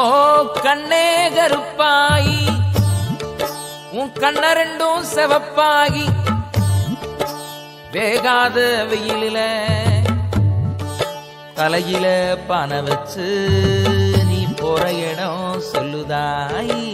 ஓ கண்ணே கருப்பாயி உன் கண்ண ரெண்டும் செவப்பாகி வேகாத வெயிலில தலையில பானை வச்சு நீ போற இடம் சொல்லுதாயி.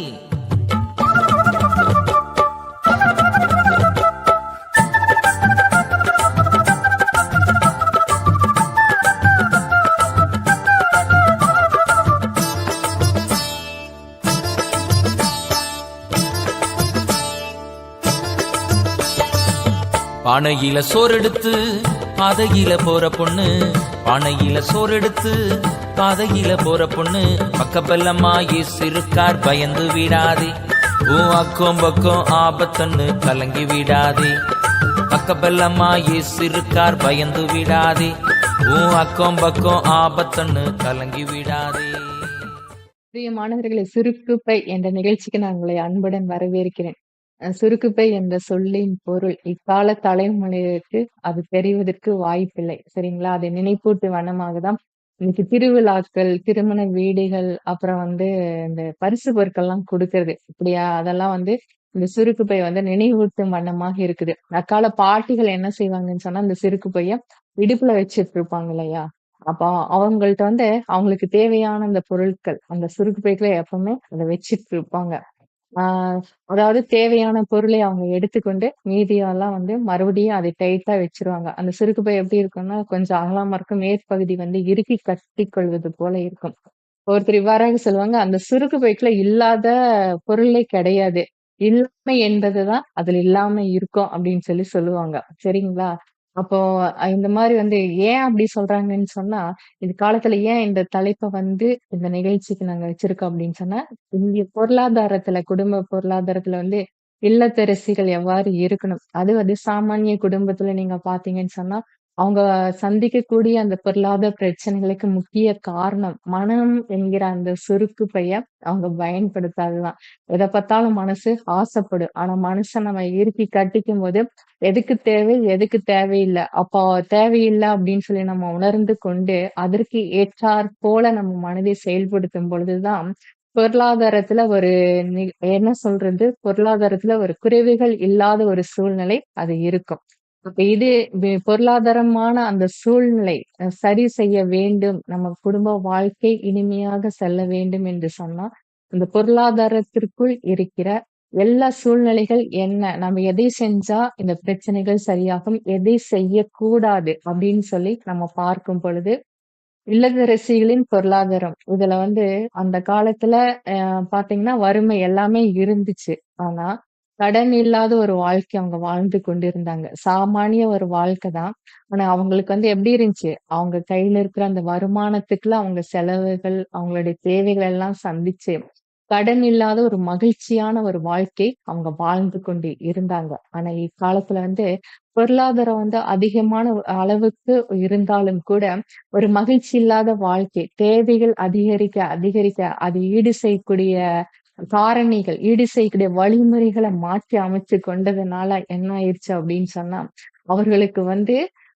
பானையில சோறெடுத்து பாதையில போற பொண்ணு. பானையில சோறெடுத்து பாதையில போற பொண்ணு. பக்கபல்லமாயி சிறுக்கார் பயந்து விடாதே. ஓ அக்கம் பக்கம் ஆபத்தன்னு கலங்கி விடாதே. பக்கபல்லமாயி சிறுக்கார் பயந்து விடாதே. ஓ அக்கம் பக்கம் ஆபத்தன்னு கலங்கி விடாதே. பிரியமானவர்களே சுருக்குப்பை என்ற நிகழ்ச்சிக்கு நான் உங்களை அன்புடன் வரவேற்கிறேன். சுருக்குப்பை என்ற சொல்லின் பொருள் இக்கால தலைமுறைக்கு அது தெரிவதற்கு வாய்ப்பில்லை சரிங்களா? அதை நினைப்பூட்டு வண்ணமாக தான் இன்னைக்கு திருவிழாக்கள் திருமண வீடுகள் அப்புறம் வந்து இந்த பரிசு பொருட்கள்லாம் கொடுக்கறது இப்படியா? அதெல்லாம் வந்து இந்த சுருக்குப்பை வந்து நினைவூட்டும் வண்ணமாக இருக்குது. அக்கால பாட்டிகள் என்ன செய்வாங்கன்னு சொன்னா இந்த சுருக்குப்பைய இடுப்புல வச்சிட்டு இருப்பாங்க இல்லையா? அப்போ அவங்கள்ட்ட வந்து அவங்களுக்கு தேவையான அந்த பொருட்கள் அந்த சுருக்கு பைக்குல எப்பவுமே அதை வச்சிட்டு இருப்பாங்க ஆஹ் அதாவது தேவையான பொருளை அவங்க எடுத்துக்கொண்டு மீதியெல்லாம் வந்து மறுபடியும் அதை டைட்டா வச்சிருவாங்க. அந்த சிறுக்கு பை எப்படி இருக்கும்னா கொஞ்சம் அகலமா இருக்கும் மேற்பகுதி வந்து இறுக்கி கட்டி கொள்வது போல இருக்கும். ஒருத்தர் இவ்வாறாக சொல்லுவாங்க அந்த சுருக்கு பைக்குல இல்லாத பொருளே கிடையாது. இல்லாமை என்பதுதான் அதுல இல்லாம இருக்கும் அப்படின்னு சொல்லி சொல்லுவாங்க. சரிங்களா? அப்போ இந்த மாதிரி வந்து ஏன் அப்படி சொல்றாங்கன்னு சொன்னா இந்த காலத்துல ஏன் இந்த தலைப்பை வந்து இந்த நிகழ்ச்சிக்கு நாங்க வச்சிருக்கோம் அப்படின்னு சொன்னா இந்திய பொருளாதாரத்துல குடும்ப பொருளாதாரத்துல வந்து இல்லத்தரசிகள் எவ்வாறு இருக்கணும்? அது வந்து சாமானிய குடும்பத்துல நீங்க பாத்தீங்கன்னு சொன்னா அவங்க சந்திக்கக்கூடிய அந்த பொருளாதார பிரச்சனைகளுக்கு முக்கிய காரணம் மனம் என்கிற அந்த சுருக்கு பைய அவங்க பயன்படுத்தாதுதான். எதை பார்த்தாலும் மனசு ஆசைப்படும். ஆனா மனசை நம்ம இறுக்கி கட்டிக்கும் போது எதுக்கு தேவை எதுக்கு தேவையில்லை? அப்போ தேவையில்லை அப்படின்னு சொல்லி நம்ம உணர்ந்து கொண்டு அதற்கு ஏற்றாற் போல நம்ம மனதை செயல்படுத்தும் பொழுதுதான் பொருளாதாரத்துல ஒரு என்ன சொல்றது? பொருளாதாரத்துல ஒரு குறைவுகள் இல்லாத ஒரு சூழ்நிலை அது இருக்கும். அப்ப இது பொருளாதாரமான அந்த சூழ்நிலை சரி செய்ய வேண்டும் நம்ம குடும்ப வாழ்க்கை இனிமையாக செல்ல வேண்டும் என்று சொன்னா இந்த பொருளாதாரத்திற்குள் இருக்கிற எல்லா சூழ்நிலைகள் என்ன நம்ம எதை செஞ்சா இந்த பிரச்சனைகள் சரியாகும் எதை செய்யக்கூடாது அப்படின்னு சொல்லி நம்ம பார்க்கும் பொழுது இல்லதரசிகளின் பொருளாதாரம். இதுல வந்து அந்த காலத்துல பாத்தீங்கன்னா வறுமை எல்லாமே இருந்துச்சு. ஆனா கடன் இல்லாத ஒரு வாழ்க்கை அவங்க வாழ்ந்து கொண்டிருந்தாங்க. சாமானிய ஒரு வாழ்க்கை தான். ஆனா அவங்களுக்கு வந்து எப்படி இருந்துச்சு? அவங்க கையில இருக்கிற அந்த வருமானத்துக்குள்ள அவங்க செலவுகள் அவங்களுடைய தேவைகள் எல்லாம் சந்திச்சு கடன் இல்லாத ஒரு மகிழ்ச்சியான ஒரு வாழ்க்கை அவங்க வாழ்ந்து கொண்டு இருந்தாங்க. ஆனா இக்காலத்துல வந்து பொருளாதாரம் வந்து அதிகமான அளவுக்கு இருந்தாலும் கூட ஒரு மகிழ்ச்சி இல்லாத வாழ்க்கை தேவைகள் அதிகரிக்க அதிகரிக்க அது ஈடு செய்யக்கூடிய காரணிகள் ஈடு செய்யக்கூடிய வழிமுறைகளை மாற்றி அமைச்சு கொண்டதுனால என்ன ஆயிடுச்சு அப்படின்னு சொன்னா அவர்களுக்கு வந்து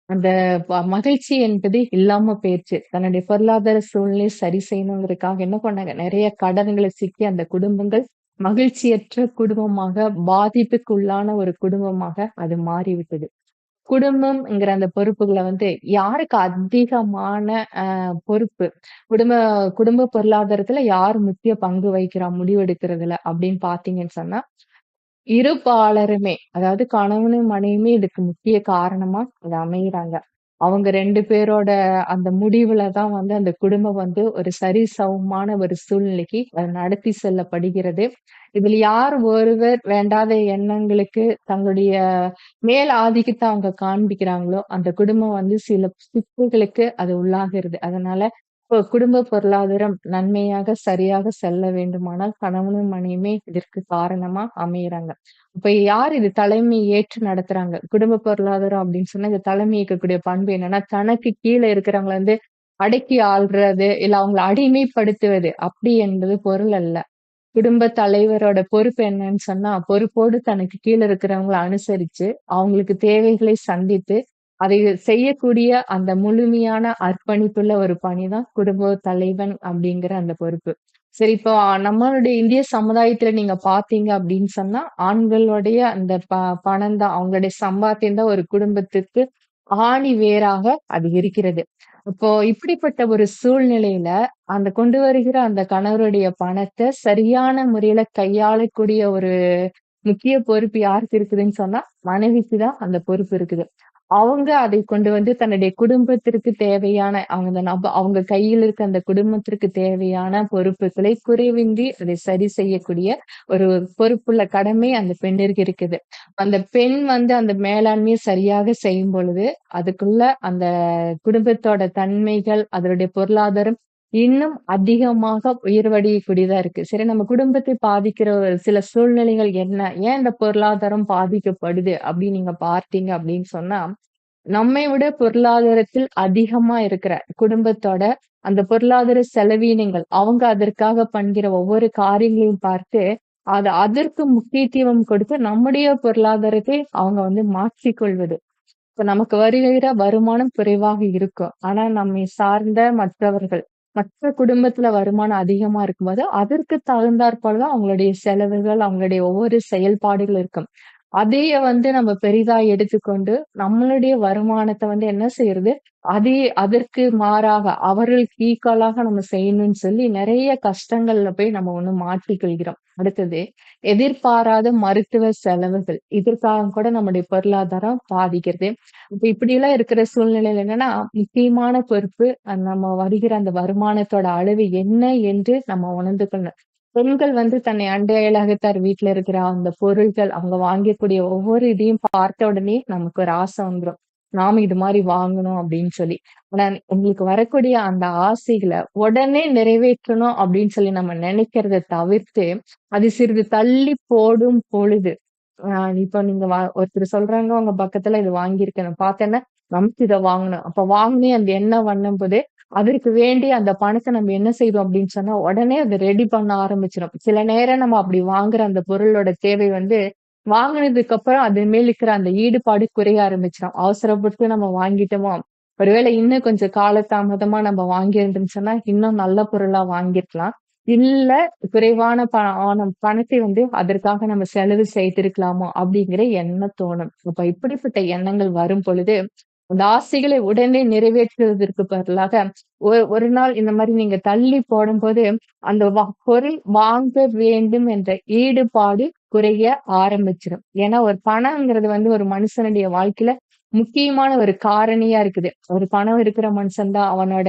அந்த மகிழ்ச்சி என்பது இல்லாம போயிருச்சு. தன்னுடைய பொருளாதார சூழ்நிலை சரி செய்யணுங்கிறதுக்காக என்ன பண்ணாங்க? நிறைய கடன்களை சிக்கி அந்த குடும்பங்கள் மகிழ்ச்சியற்ற குடும்பமாக பாதிப்புக்குள்ளான ஒரு குடும்பமாக அது மாறிவிட்டது. குடும்பம்ங்கிற அந்த பொறுப்புகளை வந்து யாருக்கு அதிகமான அஹ் பொறுப்பு? குடும்ப குடும்ப பொருளாதாரத்துல யார் முக்கிய பங்கு வகிக்கிறா முடிவெடுக்கிறதுல அப்படின்னு பாத்தீங்கன்னு சொன்னா இருபாலருமே அதாவது கணவனும் மனைவியுமே இதுக்கு முக்கிய காரணமா அது அமைகிறாங்க அவங்க ரெண்டு பேரோட அந்த முடிவுல தான் வந்து அந்த குடும்பம் வந்து ஒரு சரிசமமான ஒரு சூழ்நிலைக்கு நடத்தி செல்லப்படுகிறது. இதுல யார் ஒருவர் வேண்டாத எண்ணங்களுக்கு தங்களுடைய மேல் ஆதிக்கத்தை அவங்க காண்பிக்கிறாங்களோ அந்த குடும்பம் வந்து சில சிக்கல்களுக்கு அது உள்ளாகிறது. அதனால இப்போ குடும்ப பொருளாதாரம் நன்மையாக சரியாக செல்ல வேண்டுமானால் கணவனும் மனைவியுமே இதற்கு காரணமா அமையறாங்க. இப்ப யார் இது தலைமை ஏற்று நடத்துறாங்க? குடும்ப பொருளாதாரம் அப்படின்னு சொன்னா இந்த தலைமை இருக்கக்கூடிய பண்பு என்னன்னா தனக்கு கீழே இருக்கிறவங்கள வந்து அடக்கி ஆள்றது இல்ல அவங்களை அடிமைப்படுத்துவது. அப்படி என்பது பொருள் அல்ல. குடும்ப தலைவரோட பொறுப்பு என்னன்னு சொன்னா பொறுப்போடு தனக்கு கீழே இருக்கிறவங்களை அனுசரிச்சு அவங்களுக்கு தேவைகளை சந்தித்து அதை செய்யக்கூடிய அந்த முழுமையான அர்ப்பணிப்புள்ள ஒரு பணிதான் குடும்ப தலைவன் அப்படிங்கிற அந்த பொறுப்பு சரி இப்போ நம்மளுடைய இந்திய சமுதாயத்துல நீங்க பார்த்தீங்க அப்படின்னு சொன்னா, ஆண்களுடைய அந்த ப பணம் தான் அவங்களுடைய சம்பாத்தியம் தான் ஒரு குடும்பத்துக்கு ஆணி வேறாக அது இருக்கிறது. இப்போ இப்படிப்பட்ட ஒரு சூழ்நிலையில, அந்த கொண்டு வருகிற அந்த கணவருடைய பணத்தை சரியான முறையில கையாளக்கூடிய ஒரு முக்கிய பொறுப்பு யாருக்கு இருக்குதுன்னு சொன்னா, மனைவிக்கு தான் அந்த பொறுப்பு இருக்குது. அவங்க அதை கொண்டு வந்து தன்னுடைய குடும்பத்திற்கு தேவையான அவங்க நப அவங்க கையில் இருக்க அந்த குடும்பத்திற்கு தேவையான பொறுப்புகளை குறைவின்றி அதை சரி செய்யக்கூடிய ஒரு பொறுப்புள்ள கடமை அந்த பெண்ணிற்கு இருக்குது. அந்த பெண் வந்து அந்த மேலாண்மையை சரியாக செய்யும் பொழுது, அதுக்குள்ள அந்த குடும்பத்தோட தன்மைகள், அதனுடைய பொருளாதாரம் இன்னும் அதிகமாக உயர்வடையக்கூடியதா இருக்கு. சரி நம்ம குடும்பத்தை பாதிக்கிற ஒரு சில சூழ்நிலைகள் என்ன? ஏன் இந்த பொருளாதாரம் பாதிக்கப்படுது? அப்படின்னு நீங்க பார்த்தீங்க அப்படின்னு சொன்னா, நம்மை விட பொருளாதாரத்தில் அதிகமா இருக்கிற குடும்பத்தோட அந்த பொருளாதார செலவீனங்கள், அவங்க அதற்காக பண்கிற ஒவ்வொரு காரியங்களையும் பார்த்து, அது அதற்கு முக்கியத்துவம் கொடுத்து நம்முடைய பொருளாதாரத்தை அவங்க வந்து மாற்றிக்கொள்வது இப்ப நமக்கு வருகிற வருமானம் குறைவாக இருக்கும். ஆனா நம்மை சார்ந்த மற்றவர்கள், மற்ற குடும்பத்துல வருமானம் அதிகமா இருக்கும்போது, அதற்கு தகுந்தாற்போல தான் அவங்களுடைய செலவுகள், அவங்களுடைய ஒவ்வொரு செயல்பாடுகள் இருக்கும். அதைய வந்து நம்ம பெரிதா எடுத்துக்கொண்டு, நம்மளுடைய வருமானத்தை வந்து என்ன செய்யறது அதே அதற்கு மாறாக அவர்களுக்கு ஈக்குவலாக நம்ம செய்யணும்னு சொல்லி நிறைய கஷ்டங்கள்ல போய் நம்ம வந்து மாட்டிக்கொள்கிறோம். அடுத்தது, எதிர்பாராத மருத்துவ செலவுகள். இதற்காக கூட நம்முடைய பொருளாதாரம் பாதிக்கிறது. இப்ப இப்படி எல்லாம் இருக்கிற சூழ்நிலையில என்னன்னா, முக்கியமான பொறுப்பு நம்ம வருகிற அந்த வருமானத்தோட அளவு என்ன என்று நம்ம உணர்ந்து கொள்ளணும். பெண்கள் வந்து தன்னை அண்டையலாகத்தார் வீட்டுல இருக்கிற அந்த பொருள்கள், அவங்க வாங்கக்கூடிய ஒவ்வொரு இதையும் பார்த்த உடனே நமக்கு ஒரு ஆசை வந்துரும். நாம இது மாதிரி வாங்கணும் அப்படின்னு சொல்லி. ஆனா உங்களுக்கு வரக்கூடிய அந்த ஆசைகளை உடனே நிறைவேற்றணும் அப்படின்னு சொல்லி நம்ம நினைக்கிறத தவிர்த்து, அது சிறிது தள்ளி போடும் பொழுது, ஆஹ் இப்ப நீங்க வ ஒருத்தர் சொல்றாங்க உங்க பக்கத்துல இது வாங்கியிருக்கேன். பார்த்தேன்னா, நமக்கு இதை வாங்கணும். அப்ப வாங்கினே அந்த எண்ணம் போது அதற்கு வேண்டிய அந்த பணத்தை நம்ம என்ன செய்வோம் அப்படின்னு சொன்னா, உடனே அத ரெடி பண்ண ஆரம்பிச்சிடும் சில நேரம் நம்ம அப்படி வாங்குற அந்த பொருளோட தேவை வந்து, வாங்கினதுக்கு அப்புறம் அது மேல் இருக்கிற அந்த ஈடுபாடு குறைய ஆரம்பிச்சிடும் அவசரப்பட்டு நம்ம வாங்கிட்டோமோ, ஒருவேளை இன்னும் கொஞ்சம் காலதாமதமா நம்ம வாங்கியிருந்துச்சுன்னா, இன்னும் நல்ல பொருளா வாங்கிருக்கலாம் இல்ல குறைவான ப ஆன பணத்தை வந்து அதற்காக நம்ம செலவு செய்திருக்கலாமோ அப்படிங்கிற எண்ணம் தோணும். அப்ப இப்படிப்பட்ட எண்ணங்கள் வரும் பொழுது, அந்த ஆசைகளை உடனே நிறைவேற்றுவதற்கு பதிலாக, ஒரு ஒரு நாள் இந்த மாதிரி நீங்க தள்ளி போடும்போது, அந்த வ பொருள் வாங்க வேண்டும் என்ற ஈடுபாடு குறைய ஆரம்பிச்சிடும் ஏன்னா ஒரு பணம்ங்கிறது வந்து ஒரு மனுஷனுடைய வாழ்க்கையில முக்கியமான ஒரு காரணியா இருக்குது. ஒரு பணம் இருக்கிற மனுஷன் தான் அவனோட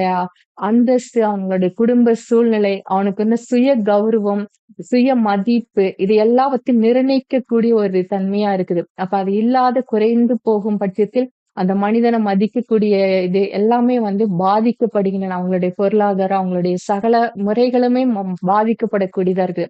அந்தஸ்து, அவனோட குடும்ப சூழ்நிலை, அவனுக்கு வந்து சுய கௌரவம், சுய மதிப்பு இது எல்லாவற்றையும் நிர்ணயிக்கக்கூடிய ஒரு தன்மையா இருக்குது. அப்ப அது இல்லாத குறைந்து போகும் பட்சத்தில், அந்த மனிதனை மதிக்கக்கூடிய இது எல்லாமே வந்து பாதிக்கப்படுகின்றன. அவங்களுடைய பொருளாதாரம், அவங்களுடைய சகல முறைகளுமே பாதிக்கப்படக்கூடியதா இருக்கு.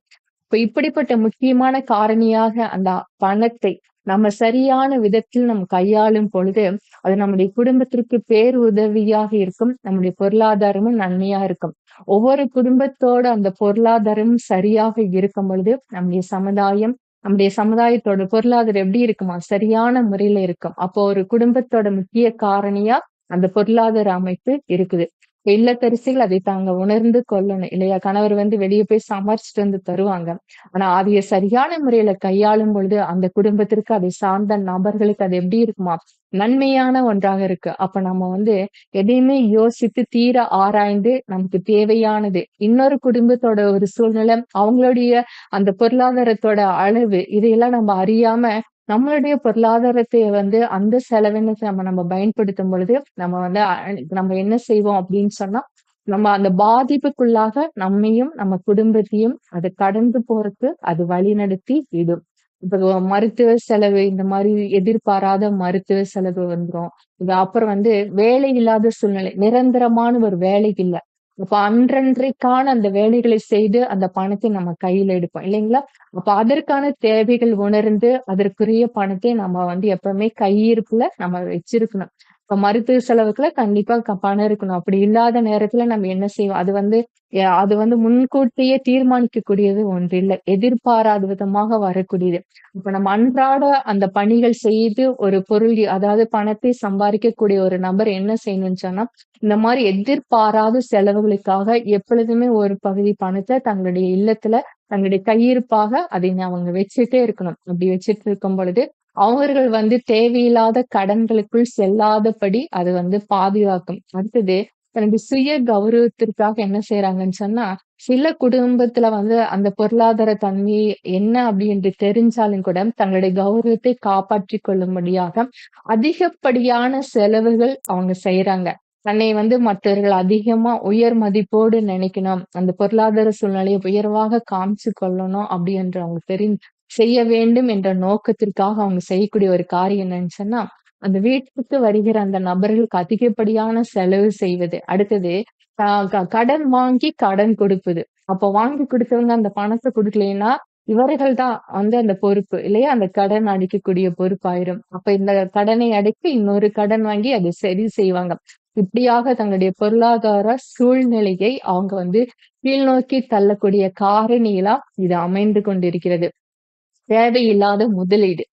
இப்ப இப்படிப்பட்ட முக்கியமான காரணியாக அந்த பணத்தை நம்ம சரியான விதத்தில் நம்ம கையாளும் பொழுது, அது நம்முடைய குடும்பத்திற்கு பேர் உதவியாக இருக்கும். நம்முடைய பொருளாதாரமும் நன்மையா இருக்கும். ஒவ்வொரு குடும்பத்தோட அந்த பொருளாதாரமும் சரியாக இருக்கும் பொழுது, நம்முடைய சமுதாயம், நம்முடைய சமுதாயத்தோட பொருளாதாரம் எப்படி இருக்குமா? சரியான முறையில இருக்கும். அப்போ ஒரு குடும்பத்தோட முக்கிய காரணியா அந்த பொருளாதார அமைப்பு இருக்குது. இல்லத்தரசிகள் அதை தாங்க உணர்ந்து கொள்ளணும் இல்லையா? கணவர் வந்து வெளியே போய் சம்பாரிச்சுட்டு வந்து தருவாங்க. ஆனா அதைய சரியான முறையில கையாளும் பொழுது, அந்த குடும்பத்திற்கு அதை சார்ந்த நபர்களுக்கு அது எப்படி இருக்குமா? நன்மையான ஒன்றாக இருக்கு. அப்ப நம்ம வந்து எதையுமே யோசித்து தீர ஆராய்ந்து நமக்கு தேவையானது, இன்னொரு குடும்பத்தோட ஒரு சூழ்நிலை, அவங்களுடைய அந்த பொருளாதாரத்தோட அளவு, இதையெல்லாம் நம்ம அறியாம நம்மளுடைய பொருளாதாரத்தை வந்து அந்த செலவினத்த நம்ம நம்ம பயன்படுத்தும் பொழுது, நம்ம வந்து நம்ம என்ன செய்வோம் அப்படின்னு சொன்னா, நம்ம அந்த பாதிப்புக்குள்ளாக நம்மையும், நம்ம குடும்பத்தையும் அது கடந்து போறதுக்கு அது வழிநடத்தி விடும். இப்ப மருத்துவ செலவு இந்த மாதிரி எதிர்பாராத மருத்துவ செலவு வந்துரும். இது அப்புறம் வந்து வேலை இல்லாத சூழ்நிலை. நிரந்தரமான ஒரு வேலை இல்ல. அப்ப அன்றன்றைக்கான அந்த வேலைகளை செய்து அந்த பணத்தை நம்ம கையில எடுப்போம் இல்லைங்களா? அப்ப அதற்கான தேவைகள் உணர்ந்து, அதற்குரிய பணத்தை நம்ம வந்து எப்பவுமே கையிருப்புல நம்ம வச்சிருக்கணும். இப்ப மருத்துவ செலவுக்குள்ள கண்டிப்பா பணம் இருக்கணும். அப்படி இல்லாத நேரத்துல நம்ம என்ன செய்வோம்? அது வந்து அது வந்து முன்கூட்டியே தீர்மானிக்கக்கூடியது ஒன்று இல்ல. எதிர்பாராத விதமாக வரக்கூடியது. இப்ப நம்ம அன்றாட அந்த பணிகள் செய்து ஒரு பொருள் அதாவது பணத்தை சம்பாதிக்கக்கூடிய ஒரு நபர் என்ன செய்யணும்னு சொன்னா, இந்த மாதிரி எதிர்பாராத செலவுகளுக்காக எப்பொழுதுமே ஒரு பகுதி பணத்தை தங்களுடைய இல்லத்துல தங்களுடைய கையிருப்பாக அதை அவங்க வச்சுட்டே இருக்கணும். அப்படி வச்சுட்டு இருக்கும் பொழுது, அவர்கள் வந்து தேவையில்லாத கடன்களுக்குள் செல்லாதபடி அது வந்து பாதுகாக்கும். அடுத்தது தன்னுடைய சுய கௌரவத்திற்காக என்ன செய்யறாங்கன்னு சொன்னா, சில குடும்பத்துல வந்து அந்த பொருளாதார தன்மை என்ன அப்படி என்று தெரிஞ்சாலும் கூட, தங்களுடைய கௌரவத்தை காப்பாற்றிக் கொள்ளும்படியாக அதிகப்படியான செலவுகள் அவங்க செய்யறாங்க தன்னை வந்து மற்றவர்கள் அதிகமா உயர் மதிப்போடு நினைக்கணும். அந்த பொருளாதார சூழ்நிலையை உயர்வாக காமிச்சு கொள்ளணும் அப்படி என்று அவங்க தெரிஞ் செய்ய வேண்டும் என்ற நோக்கத்திற்காக அவங்க செய்யக்கூடிய ஒரு காரியம் என்னன்னு சொன்னா, அந்த வீட்டுக்கு வருகிற அந்த நபர்களுக்கு அதிகப்படியான செலவு செய்வது. அடுத்தது க கடன் வாங்கி கடன் கொடுப்பது. அப்ப வாங்கி கொடுத்தவங்க அந்த பணத்தை கொடுக்கலன்னா இவர்கள் தான் வந்து அந்த பொறுப்பு இல்லையா? அந்த கடன் அடைக்கக்கூடிய பொறுப்பாயிரும். அப்ப இந்த கடனை அடைக்க இன்னொரு கடன் வாங்கி அதை சரி செய்வாங்க. இப்படியாக தங்களுடைய பொருளாதார சூழ்நிலையை அவங்க வந்து கீழ்நோக்கி தள்ளக்கூடிய காரணிகளா இது அமைந்து கொண்டிருக்கிறது. தேவையில்லாத முதலீடு.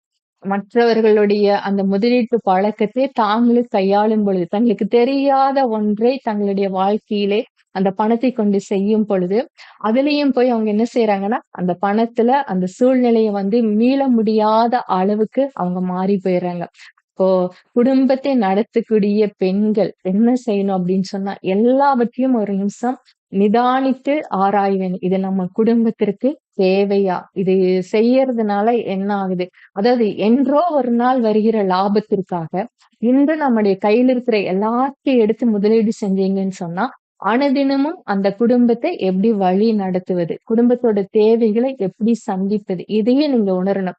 மற்றவர்களுடைய அந்த முதலீட்டு பழக்கத்தை தாங்களும் கையாளும் பொழுது, தங்களுக்கு தெரியாத ஒன்றை தங்களுடைய வாழ்க்கையிலே அந்த பணத்தை கொண்டு செய்யும் பொழுது, அதுலயும் போய் அவங்க என்ன செய்யறாங்கன்னா அந்த பணத்துல அந்த சூழ்நிலையை வந்து மீள முடியாத அளவுக்கு அவங்க மாறி போயிடுறாங்க இப்போ குடும்பத்தை நடத்தக்கூடிய பெண்கள் என்ன செய்யணும் அப்படின்னு சொன்னா, எல்லாவற்றையும் ஒரு நிமிஷம் நிதானித்து ஆராய்வேன் இது நம்ம குடும்பத்திற்கு தேவையா? இது செய்யறதுனால என்ன ஆகுது? அதாவது என்றோ ஒரு நாள் வருகிற லாபத்திற்காக, இன்று நம்முடைய கையில் இருக்கிற எல்லாத்தையும் எடுத்து முதலீடு செஞ்சீங்கன்னு சொன்னா, அனுதினமும் அந்த குடும்பத்தை எப்படி வழி நடத்துவது? குடும்பத்தோட தேவைகளை எப்படி சந்திப்பது? இதையே நீங்க உணரணும்.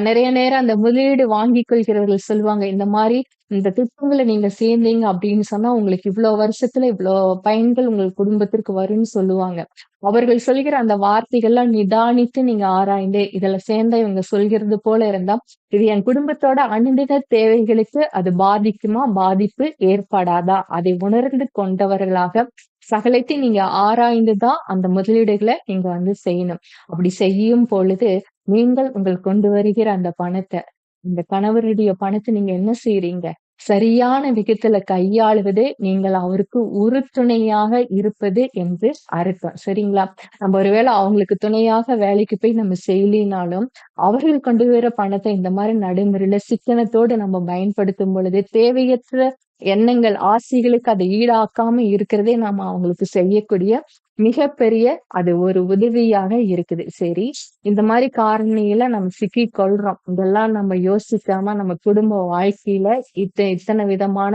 நிறைய நேரம் அந்த முதலீடு வாங்கி கொள்கிறவர்கள் சொல்லுவாங்க, இந்த மாதிரி இந்த திட்டங்களை நீங்க சேர்ந்தீங்க அப்படின்னு சொன்னா, உங்களுக்கு இவ்வளவு வருஷத்துல இவ்வளவு பயன்கள் உங்கள் குடும்பத்திற்கு வரும்னு சொல்லுவாங்க. அவர்கள் சொல்கிற அந்த வார்த்தைகள்லாம் நிதானித்து நீங்க ஆராய்ந்து, இதுல சேர்ந்தா இவங்க சொல்கிறது போல இருந்தா, இது என் குடும்பத்தோட அணுதின தேவைகளுக்கு அது பாதிக்குமா? பாதிப்பு ஏற்படாதா? அதை உணர்ந்து கொண்டவர்களாக சகலத்தை நீங்க ஆராய்ந்துதான் அந்த முதலீடுகளை நீங்க வந்து செய்யணும். அப்படி செய்யும் பொழுது, நீங்கள் உங்கள் கொண்டு வருகிற அந்த பணத்தை இந்த கணவருடைய பணத்தை நீங்க என்ன செய்றீங்க? சரியான விதத்துல கையாளுவது நீங்கள் அவருக்கு உறுதுணையாக இருப்பது என்று அர்த்தம். சரிங்களா? நம்ம ஒருவேளை அவங்களுக்கு துணையாக வேலைக்கு போய் நம்ம செய்யலினாலும், அவர்கள் கொண்டு வர பணத்தை இந்த மாதிரி நடைமுறையில சிக்கனத்தோடு நம்ம பயன்படுத்தும் பொழுது, தேவையற்ற எண்ணங்கள், ஆசைகளுக்கு அதை ஈடாக்காம இருக்கிறதே நாம அவங்களுக்கு செய்யக்கூடிய மிகப்பெரிய அது ஒரு உதவியாக இருக்குது. சரி, இந்த மாதிரி காரணியில நம்ம சிக்கி கொள்றோம். இதெல்லாம் நம்ம யோசிக்காம நம்ம குடும்ப வாழ்க்கையில இத்த இத்தனை விதமான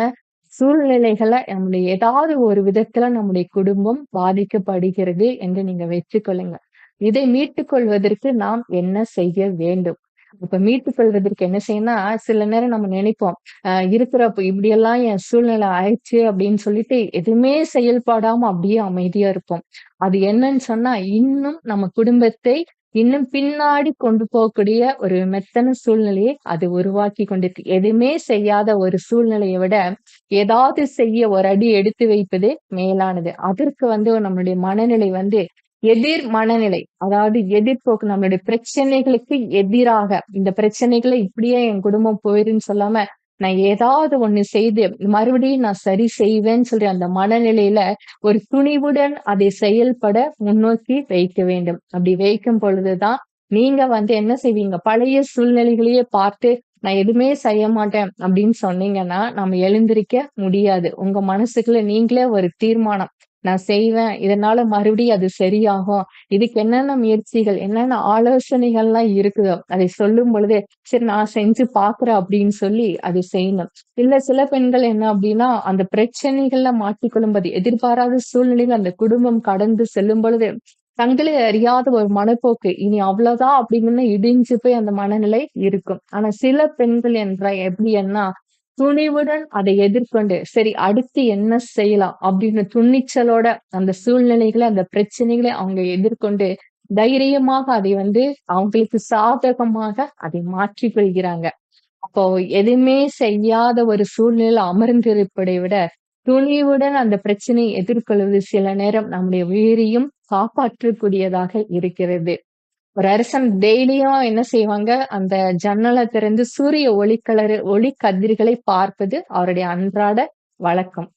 சூழ்நிலைகளை நம்முடைய ஏதாவது ஒரு விதத்துல நம்முடைய குடும்பம் பாதிக்கப்படுகிறது என்று நீங்க வச்சுக்கொள்ளுங்க. இதை மீட்டுக் கொள்வதற்கு நாம் என்ன செய்ய வேண்டும்? இப்ப மீட்டுக் கொள்வதற்கு என்ன செய்யணும்னா, சில நேரம் நம்ம நினைப்போம், அஹ் இருக்கிறப்ப இப்படியெல்லாம் என் சூழ்நிலை ஆயிடுச்சு அப்படின்னு சொல்லிட்டு எதுவுமே செயல்படாம அப்படியே அமைதியா இருப்போம். அது என்னன்னு சொன்னா, இன்னும் நம்ம குடும்பத்தை இன்னும் பின்னாடி கொண்டு போகக்கூடிய ஒரு மெத்தன சூழ்நிலையை அது உருவாக்கி கொண்டிருக்கு. எதுவுமே செய்யாத ஒரு சூழ்நிலையை விட, ஏதாவது செய்ய ஒரு அடி எடுத்து வைப்பது மேலானது. அதற்கு வந்து நம்மளுடைய மனநிலை வந்து எதிர் மனநிலை. அதாவது எதிர்போக்கு நம்மளுடைய பிரச்சனைகளுக்கு எதிராக, இந்த பிரச்சனைகளை இப்படியே என் குடும்பம் போயிருன்னு சொல்லாம, நான் ஏதாவது ஒண்ணு செய்து மறுபடியும் நான் சரி செய்வேன்னு சொல்லி அந்த மனநிலையில ஒரு துணிவுடன் அதை செயல்பட முன்னோக்கி வைக்க வேண்டும். அப்படி வைக்கும் பொழுதுதான், நீங்க வந்து என்ன செய்வீங்க? பழைய சூழ்நிலைகளையே பார்த்து, நான் எதுவுமே செய்ய மாட்டேன் அப்படின்னு சொன்னீங்கன்னா, நம்ம எழுந்திரிக்க முடியாது. உங்க மனசுக்குள்ள நீங்களே ஒரு தீர்மானம். நான் செய்வேன். இதனால மறுபடியும் அது சரியாகும். இதுக்கு என்னென்ன முயற்சிகள், என்னென்ன ஆலோசனைகள்லாம் இருக்குதோ, அதை சொல்லும் பொழுதே, சரி நான் செஞ்சு பார்க்கிறேன் அப்படின்னு சொல்லி அதை செய்யணும். இல்ல சில பெண்கள் என்ன அப்படின்னா, அந்த பிரச்சனைகள்ல மாட்டிக்கொள்ளும்போது, எதிர்பாராத சூழ்நிலையில அந்த குடும்பம் கடந்து செல்லும் பொழுது, தங்களே அறியாத ஒரு மனப்போக்கு, இனி அவ்வளவுதான் அப்படின்னு இடிஞ்சு போய் அந்த மனநிலை இருக்கும். ஆனா சில பெண்கள் என்ற எப்படின்னா, துணிவுடன் அதை எதிர்கொண்டு, சரி அடுத்து என்ன செய்யலாம் அப்படின்னு துணிச்சலோட அந்த சூழ்நிலைகளை அந்த பிரச்சனைகளை அவங்க எதிர்கொண்டு, தைரியமாக அதை வந்து அவங்களுக்கு சாதகமாக அதை மாற்றிக் கொள்கிறாங்க. அப்போ எதுவுமே செய்யாத ஒரு சூழ்நிலை அமர்ந்திருப்பதை விட துணிவுடன் அந்த பிரச்சனையை எதிர்கொள்வது சில நேரம் நம்முடைய உயிரையும் காப்பாற்றக்கூடியதாக இருக்கிறது ஒரு அரசன் டெய்லியும் என்ன செய்வாங்க? அந்த ஜன்னலை திறந்து சூரிய ஒளிக்கலர் ஒளி கதிர்களை பார்ப்பது அவருடைய அன்றாட வழக்கம்.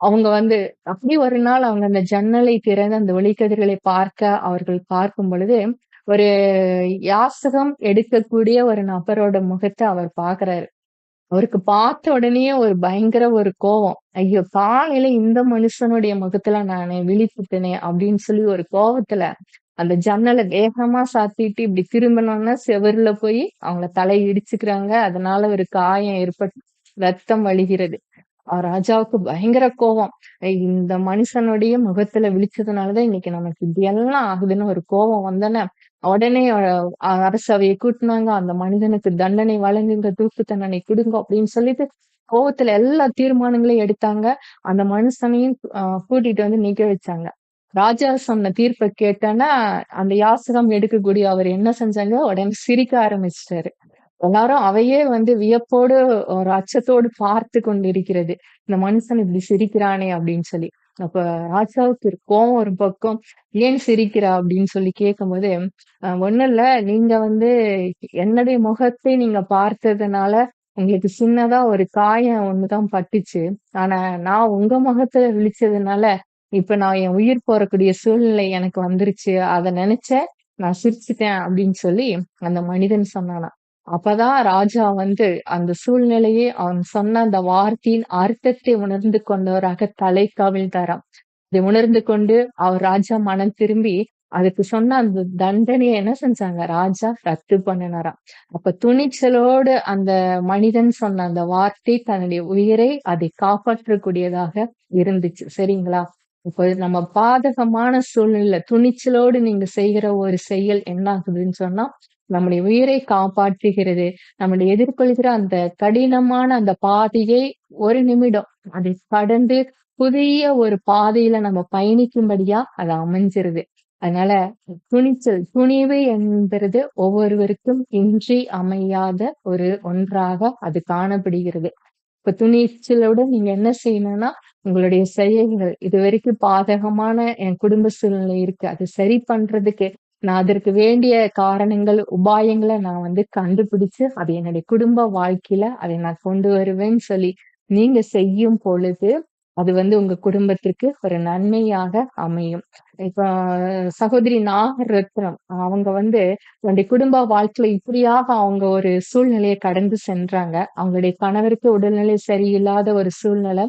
அவங்க வந்து அப்படி ஒரு நாள் அவங்க அந்த ஜன்னலை திறந்து அந்த ஒளிக்கதிர்களை பார்க்க அவர்கள் பார்க்கும் பொழுது ஒரு யாசகம் எடுக்கக்கூடிய ஒரு நபரோட முகத்தை அவர் பார்க்கிறாரு. அவருக்கு பார்த்த உடனே ஒரு பயங்கர ஒரு கோவம். ஐயோ காலையில இந்த மனுஷனுடைய முகத்துல நானு விழிப்புட்டனே அப்படின்னு சொல்லி ஒரு கோவத்துல அந்த ஜன்னலை வேகமா சாத்திட்டு இப்படி திரும்பினோம்னா செவருல போய் அவங்கள தலை இடிச்சுக்கிறாங்க. அதனால ஒரு காயம் ஏற்பட்டு ரத்தம் வழிகிறது. ராஜாவுக்கு பயங்கர கோபம். இந்த மனுஷனுடைய முகத்துல விழிச்சதுனாலதான் இன்னைக்கு நமக்கு இப்படி எல்லாம் ஆகுதுன்னு ஒரு கோபம் வந்தானே உடனே அரசவையை கூட்டினாங்க. அந்த மனிதனுக்கு தண்டனை வழங்குங்க தூக்கு தண்டனை கொடுங்க அப்படின்னு சொல்லிட்டு கோவத்துல எல்லா தீர்மானங்களையும் எடுத்தாங்க. அந்த மனுஷனையும் கூட்டிட்டு வந்து நிக்க வச்சாங்க. ராஜா சொன்ன தீர்ப்பை கேட்டோன்னா அந்த யாசகம் எடுக்கக்கூடிய அவர் என்ன செஞ்சாங்க? உடனே சிரிக்க ஆரம்பிச்சிட்டாரு. எல்லாரும் அவையே வந்து வியப்போடு ஒரு அச்சத்தோடு பார்த்து கொண்டிருக்கிறது. இந்த மனுஷன் இப்படி சிரிக்கிறானே அப்படின்னு சொல்லி. அப்ப ராஜாவுக்கு இருக்கோம் ஒரு பக்கம். ஏன் சிரிக்கிறா அப்படின்னு சொல்லி கேட்கும்போது ஆஹ் ஒண்ணும் இல்ல. நீங்க வந்து என்னுடைய முகத்தை நீங்க பார்த்ததுனால உங்களுக்கு சின்னதா ஒரு காயம் ஒண்ணுதான் பட்டுச்சு. ஆனா நான் உங்க முகத்துல விழிச்சதுனால இப்ப நான் என் உயிர் போறக்கூடிய சூழ்நிலை எனக்கு வந்துருச்சு அத நினைச்ச நான் சிரிச்சுட்டேன் அப்படின்னு சொல்லி அந்த மனிதன் சொன்னானா அப்பதான் ராஜா வந்து அந்த சூழ்நிலையை அவன் சொன்ன அந்த வார்த்தையின் அர்த்தத்தை உணர்ந்து கொண்டவராக தலை கவிழ்ந்தாராம். அதை உணர்ந்து கொண்டு அவர் ராஜா மனம் திரும்பி அதுக்கு சொன்ன அந்த தண்டனையை என்ன செஞ்சாங்க? ராஜா ரத்து பண்ணினாராம். அப்ப துணிச்சலோடு அந்த மனிதன் சொன்ன அந்த வார்த்தை தன்னுடைய உயிரை அதை காப்பாற்றக்கூடியதாக இருந்துச்சு. சரிங்களா? இப்போ நம்ம பாதகமான சூழ்நிலை துணிச்சலோடு நீங்க செய்கிற ஒரு செயல் என்ன ஆகுதுன்னு சொன்னா நம்முடைய உயிரை காப்பாற்றுகிறது நம்முடைய எதிர்கொள்கிற அந்த கடினமான அந்த பாதையை ஒரு நிமிடம் அதை கடந்து புதிய ஒரு பாதையில நம்ம பயணிக்கும்படியா அது அமைஞ்சிருது. அதனால துணிச்சல் துணிவு என்பது ஒவ்வொருவருக்கும் இன்றி அமையாத ஒரு ஒன்றாக அது காணப்படுகிறது. இப்ப துணிச்சலோட நீங்க என்ன செய்யணும்னா உங்களுடைய செயல்கள் இது வரைக்கும் பாதகமான என் குடும்ப சூழ்நிலை இருக்கு. அது சரி பண்றதுக்கு நான் அதற்கு வேண்டிய காரணங்கள் உபாயங்களை நான் வந்து கண்டுபிடிச்சு அது என்னுடைய குடும்ப வாழ்க்கையில அதை நான் கொண்டு வருவேன்னு சொல்லி நீங்க செய்யும் பொழுது அது வந்து உங்க குடும்பத்திற்கு ஒரு நன்மையாக அமையும். இப்ப சகோதரி நாகரத்னம் அவங்க வந்து தன்னுடைய குடும்ப வாழ்க்கையில இப்படியாக அவங்க ஒரு சூழ்நிலையை கடந்து சென்றாங்க. அவங்களுடைய கணவருக்கு உடல்நிலை சரியில்லாத ஒரு சூழ்நிலை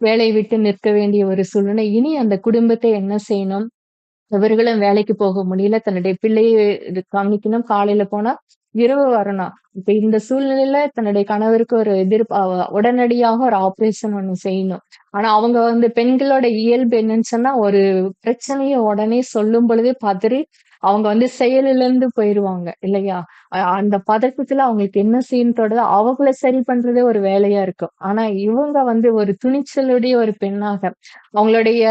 வேலையை விட்டு நிற்க வேண்டிய ஒரு சூழ்நிலை. இனி அந்த குடும்பத்தை என்ன செய்யணும்? இவர்களும் வேலைக்கு போக முடியல. தன்னுடைய பிள்ளையை இது கவனிக்கணும் காலையில போனா இரவு வரணும். இப்ப இந்த சூழ்நிலையில தன்னுடைய கணவருக்கு ஒரு எதிர்ப்பு உடனடியாக ஒரு ஆபரேஷன் ஒண்ணு செய்யணும். ஆனா அவங்க வந்து பெண்களோட இயல்பு என்னன்னு சொன்னா ஒரு பிரச்சனையை உடனே சொல்லும் பொழுதே பதறி அவங்க வந்து செயலிழந்து போயிருவாங்க இல்லையா? அந்த பதட்டத்துல அவங்களுக்கு என்ன செய்யணுன்றது அவங்கள சரி பண்றதே ஒரு வேலையா இருக்கும். ஆனா இவங்க வந்து ஒரு துணிச்சலுடைய ஒரு பெண்ணாக அவங்களுடைய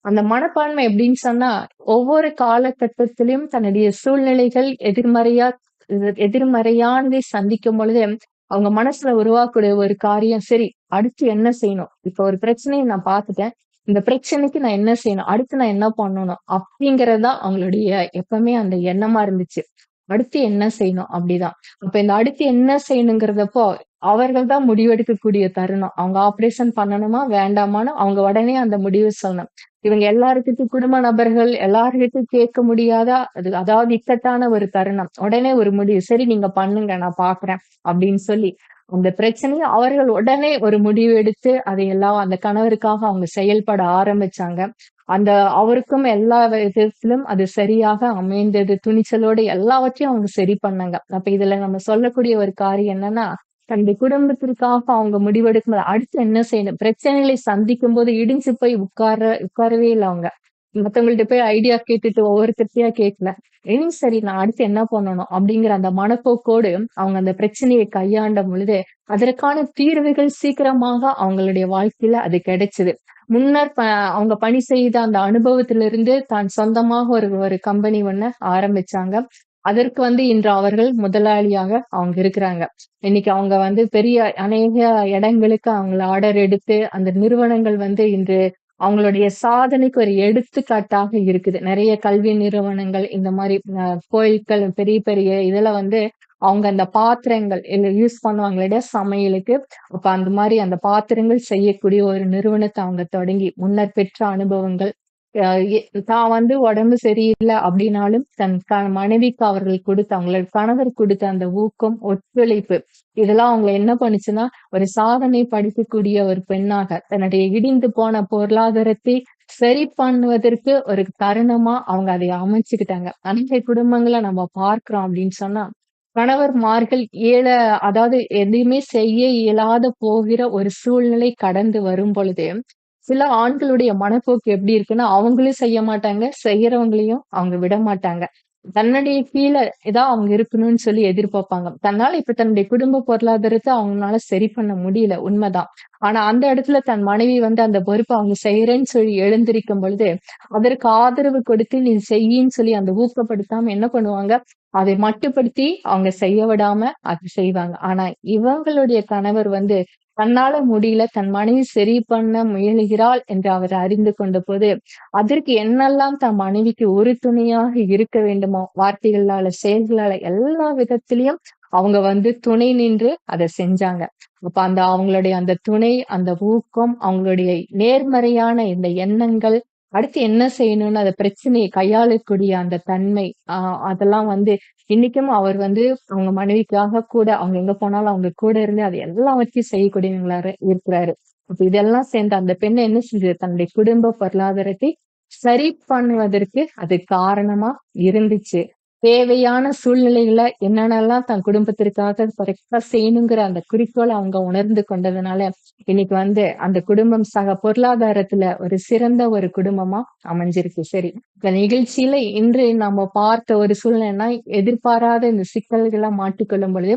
அந்த மனப்பான்மை எப்படின்னு சொன்னா ஒவ்வொரு காலகட்டத்திலையும் தன்னுடைய சூழ்நிலைகள் எதிர்மறையா எதிர்மறையானதை சந்திக்கும் பொழுது அவங்க மனசுல உருவாக்கக்கூடிய ஒரு காரியம் சரி அடுத்து என்ன செய்யணும்? இப்ப ஒரு பிரச்சனையை நான் பார்த்துட்டேன். இந்த பிரச்சனைக்கு நான் என்ன செய்யணும்? அடுத்து நான் என்ன பண்ணணும்? அப்படிங்கறதுதான் அவங்களுடைய எப்பவுமே அந்த எண்ணமா இருந்துச்சு. அடுத்து என்ன செய்யணும்? அப்படிதான். அப்ப இந்த அடுத்து என்ன செய்யணுங்கிறதப்போ அவர்கள் தான் முடிவெடுக்கக்கூடிய தருணம். அவங்க ஆபரேஷன் பண்ணணுமா? வேண்டாமான்னு அவங்க உடனே அந்த முடிவு சொல்லணும். இவங்க எல்லாருக்கிட்டும் குடும்ப நபர்கள் எல்லாருக்கிட்டும் கேட்க முடியாத அது அதாவது இக்கட்டான ஒரு தருணம். உடனே ஒரு முடிவு. சரி நீங்க பண்ணுங்க நான் பாக்குறேன் அப்படின்னு சொல்லி. அந்த பிரச்சனையை அவர்கள் உடனே ஒரு முடிவு எடுத்து அதையெல்லாம் அந்த கணவருக்காக அவங்க செயல்பட ஆரம்பிச்சாங்க. அந்த அவருக்கும் எல்லா விதத்திலும் அது சரியாக அமைந்தது. துணிச்சலோட எல்லாவற்றையும் அவங்க சரி பண்ணாங்க. அப்ப இதுல நம்ம சொல்லக்கூடிய ஒரு காரியம் என்னன்னா தன்னுடைய குடும்பத்திற்காக அவங்க முடிவெடுக்கும் அடுத்து என்ன செய்யணும்? பிரச்சனைகளை சந்திக்கும் போது இடிஞ்சு போய் உட்கார உட்காரவே இல்லை அவங்க. மத்தவங்கள்ட்ட போய் ஐடியா கேட்டுட்டு ஒவ்வொருத்தர்த்தையா கேட்கல இனி சரி நான் அடுத்து என்ன பண்ணணும் அப்படிங்கிற அந்த மனப்போக்கோடு அவங்க அந்த பிரச்சனையை கையாண்ட பொழுது அதற்கான தீர்வுகள் சீக்கிரமாக அவங்களுடைய வாழ்க்கையில அது கிடைச்சது. முன்னர் ப- அவங்க பணி செய்த அந்த அனுபவத்திலிருந்து தான் சொந்தமாக ஒரு ஒரு கம்பெனி ஒண்ணு ஆரம்பிச்சாங்க. அதற்கு வந்து இன்று அவர்கள் முதலாளியாக அவங்க இருக்கிறாங்க. இன்னைக்கு அவங்க வந்து பெரிய அநேக இடங்களுக்கு அவங்கள ஆர்டர் எடுத்து அந்த நிறுவனங்கள் வந்து இன்று அவங்களுடைய சாதனைக்கு ஒரு எடுத்துக்காட்டாக இருக்குது. நிறைய கல்வி நிறுவனங்கள் இந்த மாதிரி கோயில்கள் பெரிய பெரிய இதுல வந்து அவங்க அந்த பாத்திரங்கள் யூஸ் பண்ணுவாங்க இல்லையா சமையலுக்கு. அப்ப அந்த மாதிரி அந்த பாத்திரங்கள் செய்யக்கூடிய ஒரு நிறுவனத்தை அவங்க தொடங்கி முன்னர் பெற்ற அனுபவங்கள் தான் வந்து உடம்பு சரியில்லை அப்படின்னாலும் தன் க மனைவிக்கு அவர்கள் கொடுத்த அவங்களோட கணவர் கொடுத்த அந்த ஊக்கம், ஒத்துழைப்பு இதெல்லாம் அவங்களை என்ன பண்ணுச்சுன்னா, ஒரு சாதனை படிக்கக்கூடிய ஒரு பெண்ணாக தன்னுடைய இடிந்து போன பொருளாதாரத்தை சரி பண்ணுவதற்கு ஒரு தருணமா அவங்க அதை அமைச்சுக்கிட்டாங்க. அநேக குடும்பங்களை நம்ம பார்க்கிறோம் அப்படின்னு சொன்னா, கணவர்மார்கள் ஏழ அதாவது எதையுமே செய்ய இயலாத போகிற ஒரு சூழ்நிலை கடந்து வரும் பொழுது, சில ஆண்களுடைய மனப்போக்கு எப்படி இருக்குன்னா, அவங்களும் செய்ய மாட்டாங்க, செய்யறவங்களையும் அவங்க விட மாட்டாங்க தன்னுடைய கீழே ஏதாவது அவங்க இருக்கணும்னு சொல்லி எதிர்பார்ப்பாங்க. தன்னால இப்ப தன்னுடைய குடும்ப பொருளாதாரத்தை அவங்கனால சரி பண்ண முடியல, உண்மைதான் ஆனா அந்த இடத்துல தன் மனைவி வந்து அந்த பொறுப்பை அவங்க செய்யறேன்னு சொல்லி எழுந்திருக்கும் பொழுது, அதற்கு ஆதரவு கொடுத்து நீ செய்யின்னு சொல்லி அந்த ஊக்கப்படுத்தாம என்ன பண்ணுவாங்க, அதை மட்டுப்படுத்தி அவங்க செய்ய விடாம அது செய்வாங்க. ஆனா இவங்களுடைய கணவர் வந்து தன்னால முடியல, தன் மனைவி சரி பண்ண முயலுகிறாள் என்று அவர் அறிந்து கொண்ட போது அதற்கு என்னெல்லாம் தன் மனைவிக்கு ஒரு துணையாக இருக்க வேண்டுமோ, வார்த்தைகளால, செயல்களால எல்லா விதத்திலயும் அவங்க வந்து துணை நின்று அதை செஞ்சாங்க. அப்ப அந்த அவங்களுடைய அந்த துணை, அந்த ஊக்கம், அவங்களுடைய நேர்மறையான இந்த எண்ணங்கள், அடுத்து என்ன செய்யணும்னு அந்த பிரச்சனையை கையாளக்கூடிய அந்த தன்மை, ஆஹ் அதெல்லாம் வந்து இன்னைக்கும் அவர் வந்து அவங்க மனைவிக்காக கூட அவங்க எங்க போனாலும் அவங்க கூட இருந்து அது எல்லாவற்றையும் செய்யக்கூடியவங்களா இருக்கிறாரு. அப்ப இதெல்லாம் சேர்ந்து அந்த பெண்ணை என்ன செஞ்சது, தன்னுடைய குடும்ப பொருளாதாரத்தை சரி பண்ணுவதற்கு அது காரணமா இருந்துச்சு. தேவையான சூழ்நிலைகளை என்னென்னலாம் தன் குடும்பத்திற்காக கரெக்டா செய்யணுங்கிற அந்த குறிக்கோளை அவங்க உணர்ந்து கொண்டதுனால, இன்னைக்கு வந்து அந்த குடும்பம் சக பொருளாதாரத்துல ஒரு சிறந்த ஒரு குடும்பமா அமைஞ்சிருக்கு. சரி, இந்த நிகழ்ச்சியில இன்று நம்ம பார்த்த ஒரு சூழ்நிலைன்னா, எதிர்பாராத இந்த சிக்கல்களை மாட்டிக்கொள்ளும் பொழுது,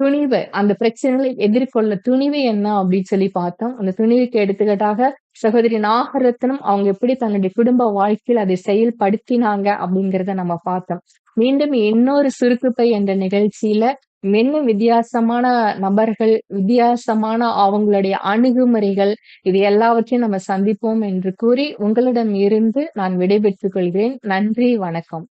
துணிவு அந்த பிரச்சனைகளை எதிர்கொள்ள துணிவு என்ன அப்படின்னு சொல்லி பார்த்தோம். அந்த துணிவுக்கு எடுத்துக்கிட்டாக சகோதரி நாகரத்னம் அவங்க எப்படி தன்னுடைய குடும்ப வாழ்க்கையில் அதை செயல்படுத்தினாங்க அப்படிங்கிறத நம்ம பார்த்தோம். மீண்டும் இன்னொரு சுருக்குப்பை என்ற நிகழ்ச்சியில இன்னும் வித்தியாசமான நபர்கள், வித்தியாசமான அவங்களுடைய அணுகுமுறைகள், இது எல்லாவற்றையும் நம்ம சந்திப்போம் என்று கூறி, உங்களிடம் இருந்து நான் விடைபெற்றுக் கொள்கிறேன். நன்றி, வணக்கம்.